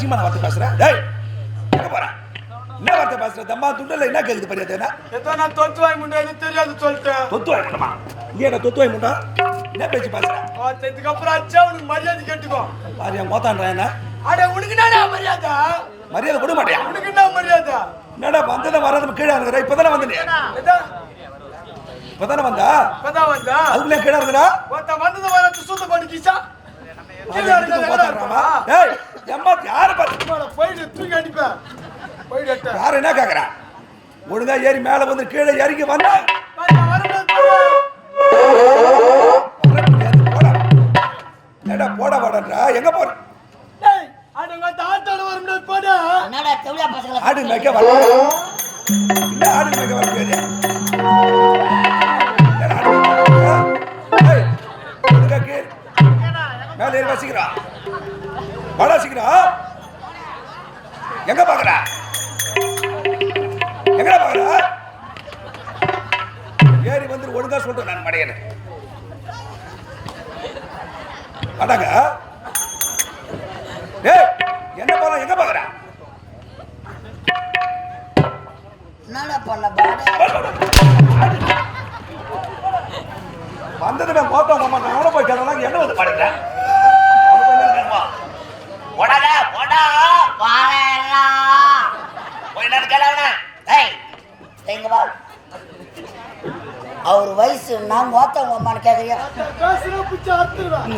அசிங்கமான வார்த்தை பேசுற டேய் எங்க என்ன வார்த்தை பேசுற? தம்மா துண்டல என்ன கேக்குது பரியாத என்ன ஏதோ நான் தொத்து வாங்கி முடியாது தெரியாது சொல்லிட்டேன் தொத்து வாய் முண்டமா? நீ என்ன தொத்து வாய் முண்டா? என்ன பேச்சு பேசுற? இதுக்கு அப்புறம் அச்சா உனக்கு மரியாதை கேட்டுக்கோ. பாரியா மோத்தான்றா என்ன? அட உனக்கு என்னடா மரியாதை? மரியாதை கொடு மாட்டியா? உனக்கு என்ன மரியாதை? என்னடா வந்தத வராத கீழே இருக்கிற இப்பதானே வந்த நீ? ஏதோ? இப்பதானே வந்தா? இப்பதான் வந்தா? அதுக்குள்ளே கீழே ஒருத்த வந்தது வர சுத்த பண்ணிக்கிச்சா கீழே இருக்கிற மோத்தான்றாமா எம்மா யார பாத்து போயிட்டு தூக்கி அடிப்பேன் போயிட்டு யார் என்ன கேக்குறா? ஒழுங்கா ஏறி மேல வந்து கீழே இறங்கி வந்தா போடா ஏடா போடா வாடன்றா எங்க போற? என்னடா ஆடு மேய்க்க வர ஆடு மேய்க்க வர என்னடா. மேல ஏறி வசிக்கிறா. வாடா சீக்கிரம். எங்க பாக்குற? எங்கடா பாக்குற? ஏறி வந்து ஒழுங்கா சொல்றேன் நான் மடையனு. அடாங்க. டேய் என்ன போற எங்க பாக்குற? என்னடா பண்ண பாடு? வந்ததுமே எவ்வளோ போய் கேட்டாலும் என்ன வந்து பாடுறேன் போடா பாடலாம் போய் நான் கேளவனா ஏய் எங்க வா. அவர் வயசு நான் மோத்தவங்க அம்மான்னு கேக்குறியா?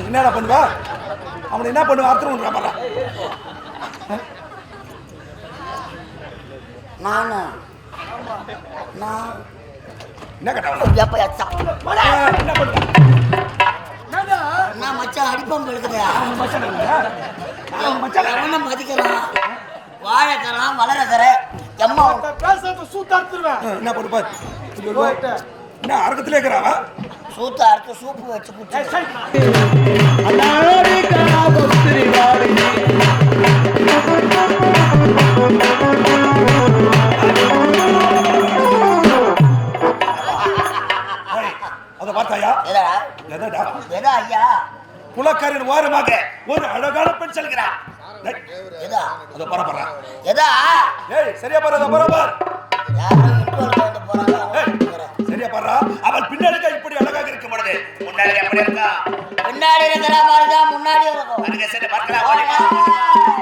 என்னடா பண்ணுவா? அவனை என்ன பண்ணுவா? அர்த்தம் பாரு. நானு நான் என்ன கேட்டா என்ன பண்ணுவா? நான் மச்சான் அடிப்பம் மச்சான் எவனை மதிக்கிறான் வாழைக்கறான் வளரக்கற எம்மா என்ன பண்ணுவா என்ன அறக்கத்திலே இருக்கிறாவா சூத்த அறுத்து சூப்பு வச்சு குடிச்சு குலக்காரின் ஓரமாக ஒரு அழகான பெண் செல்கிறா டேய், எதா? அதை எதா? ஏய் சரியா பாரு அதை போறாங்க? சரியா பாரு அவள் பின்னாடி இப்படி அழகாக இருக்க பொழுது. முன்னாடி எப்படி இருக்கா? பின்னாடி இருக்கிற முன்னாடி இருக்கும். அதுக்கு சரி பார்க்கலாம்.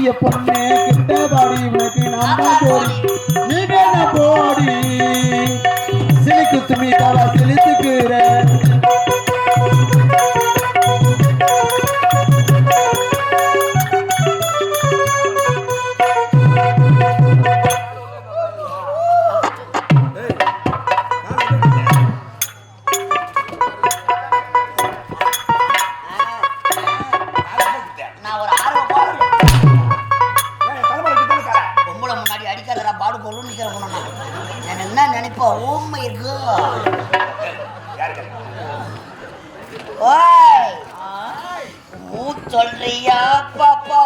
பாடிய பொண்ணே கிட்ட பாடி உனக்கு நான் போடி நீ வேணா போடி. சிலிக்கு துமி தவா கணக்கு ஓய் மூ சொல்றியா பாப்பா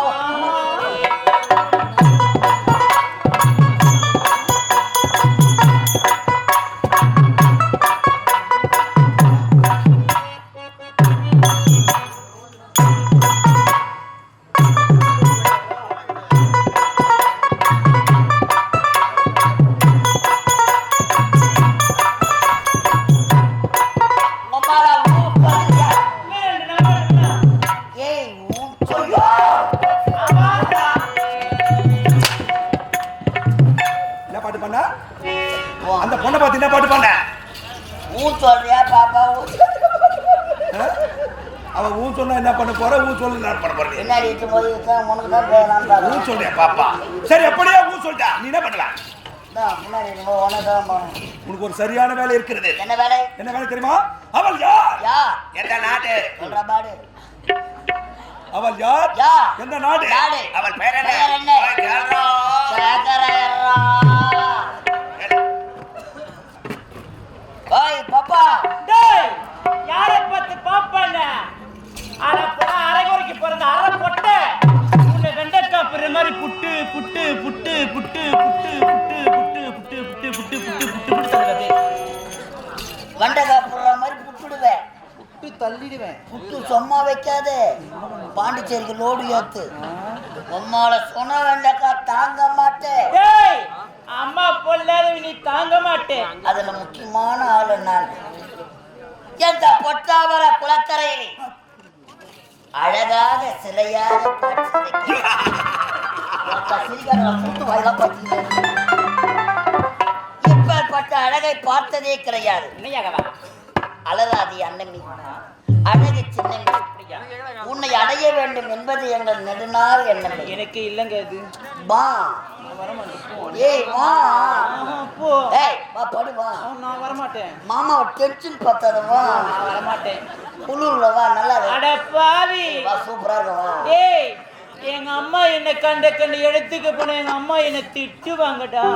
பாட்டு பண்ண ஊ சொல்றியா பாப்பா ஊ? அவ ஊ சொன்னா என்ன பண்ண போற? ஊ சொல்லு என்ன பண்ண போற? பின்னாடி இருக்கும் போது உனக்கு தான் வேணாம் ஊ சொல்றியா பாப்பா? சரி எப்படியா ஊ சொல்லிட்டா. நீ என்ன பண்ணலாம்? உனக்கு ஒரு சரியான வேலை இருக்கிறது. என்ன வேலை? என்ன வேலை தெரியுமா? அவள் யார்? யார் எந்த நாடு? சொல்ற பாடு. அவள் யார்? யார் எந்த நாடு. அவள் பெயர் என்ன? தள்ளிடுவேன். புட்டு சும்மா வைக்காதே. பாண்டிச்சேரிக்கு லோடு ஏத்து. உம்மால சொன்ன வெண்டைக்காய் தாங்க மாட்டேன் அம்மா பொல்லாத நீ தாங்க மாட்டேன் அதுல முக்கியமான ஆளு நான். எந்த பொட்டாவர குளக்கரையில்? அழகாக சிலையாக. இப்பேற்பட்ட அழகை பார்த்ததே கிடையாது. அலராதி அன்னமி அழகு சின்னமி உன்னை அடைய வேண்டும் என்பது எங்கள் நெடுநாள் எண்ணமே. எனக்கு இல்லைங்க அது. வா. ஏய் வா. போ. ஏய் வா படு வா. நான் வரமாட்டேன். மாமாவை டென்ஷன் பார்த்தாத வா. நான் வரமாட்டேன். குளிர்ல வா நல்லா. அட பாவி. வா சூப்பரா வா. ஏய் எங்க அம்மா என்ன கண்ட கண்ட இடத்துக்கு போன எங்க அம்மா என்ன திட்டுவாங்கடா.